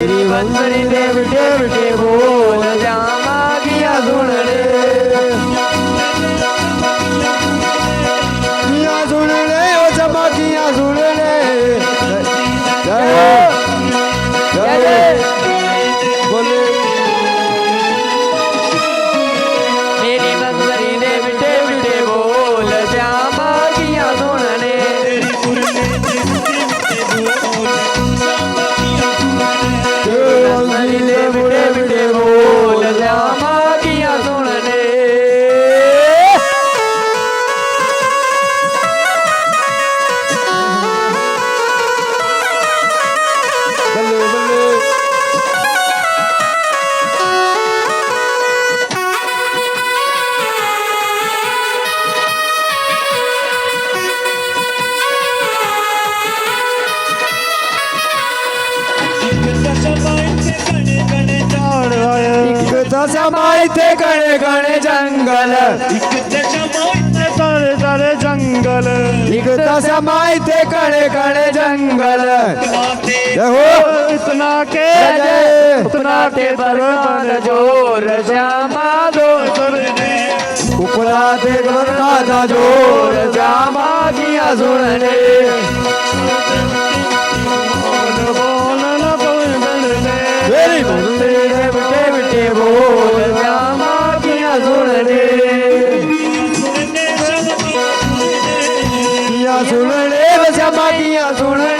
ಶ್ರೀ ವಂದನಿ ದೇವಿ ದೇವಿ ದೇವೋ त्याच्या माहिती कणे गणे जंगल. सारे सारे जंगल. तसा माहिती कणे गणे जंगल. हो. इतना के इतना के बरमान जोर श्यामा जोर उपला ते जोर श्यामा की अजून ਦੀਆਂ ਸੁਣ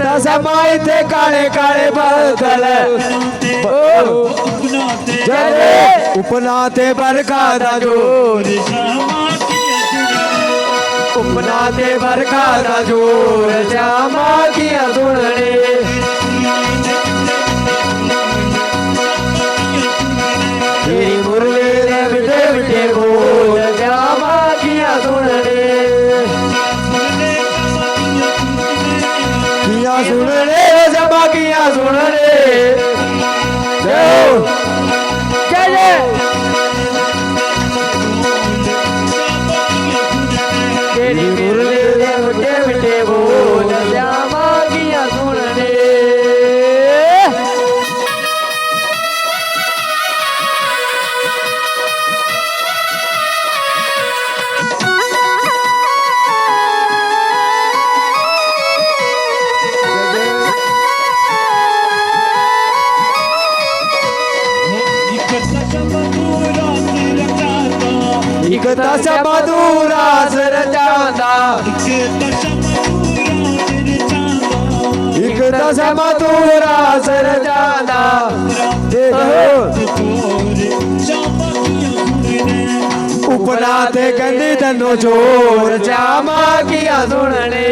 तसा माहिती काळे काळे बदल. उपना ते बरका दाजो उपनाते बरका दाजो श्यामा की अजून બાકીયા સુણ રે જય બાકીયા સુણ રે. જય. જય. ਇੱਕ ਤਾਂ ਸਭਾ ਦੂਰਾ ਸਰ ਜਾਂਦਾ ਇੱਕ ਤਾਂ ਸਭਾ ਦੂਰਾ ਸਰ ਜਾਂਦਾ ਤੇ ਉਪਨਾ ਤੇ ਕਹਿੰਦੀ ਤੈਨੂੰ ਚੋਰ ਜਾਮਾ ਕੀਆ ਸੁਣਨੇ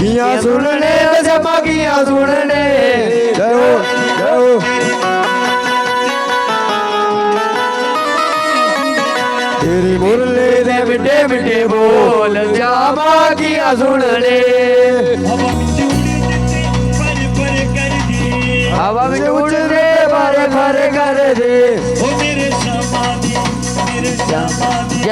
ਕੀਆ ਸੁਣਨੇ ਜਮਾ ਕੀਆ ਸੁਣਨੇ ਤੇਰੀ ਮੁਰਲੇ ਦੇ ਮਿੱਠੇ ਮਿੱਠੇ ਬੋਲ ਜਾਵਾ ਕੀ ਸੁਣ ਲੈ ਹਵਾ ਵਿੱਚ ਉੱਡਦੇ ਬਾਰੇ ਫਰ ਕਰਦੇ ਹੋ ਮੇਰੇ ਸ਼ਾਮਾ ਦੀ ਮੇਰੇ ਸ਼ਾਮਾ ਦੀ।